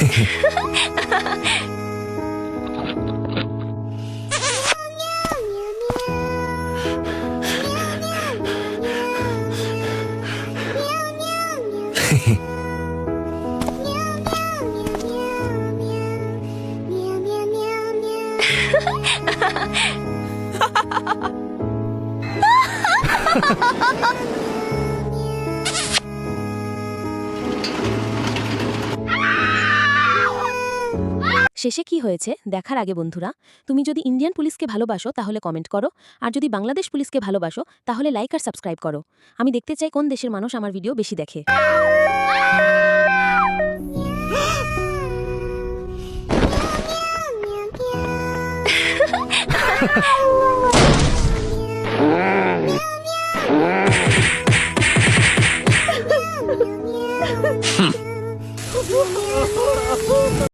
哈哈哈哈哈！শেষে কি হয়েছে? দেখার আগে বন্ধুরা তুমি যদি ইন্ডিয়ান পুলিশকে ভালোবাসো তাহলে কমেন্ট করো। আর যদি বাংলাদেশ পুলিশকে ভালোবাসো তাহলে লাইক আর সাবস্ক্রাইব করো। আমি দেখতে চাই কোন দেশের মানুষ আমার ভিডিও বেশি দেখে।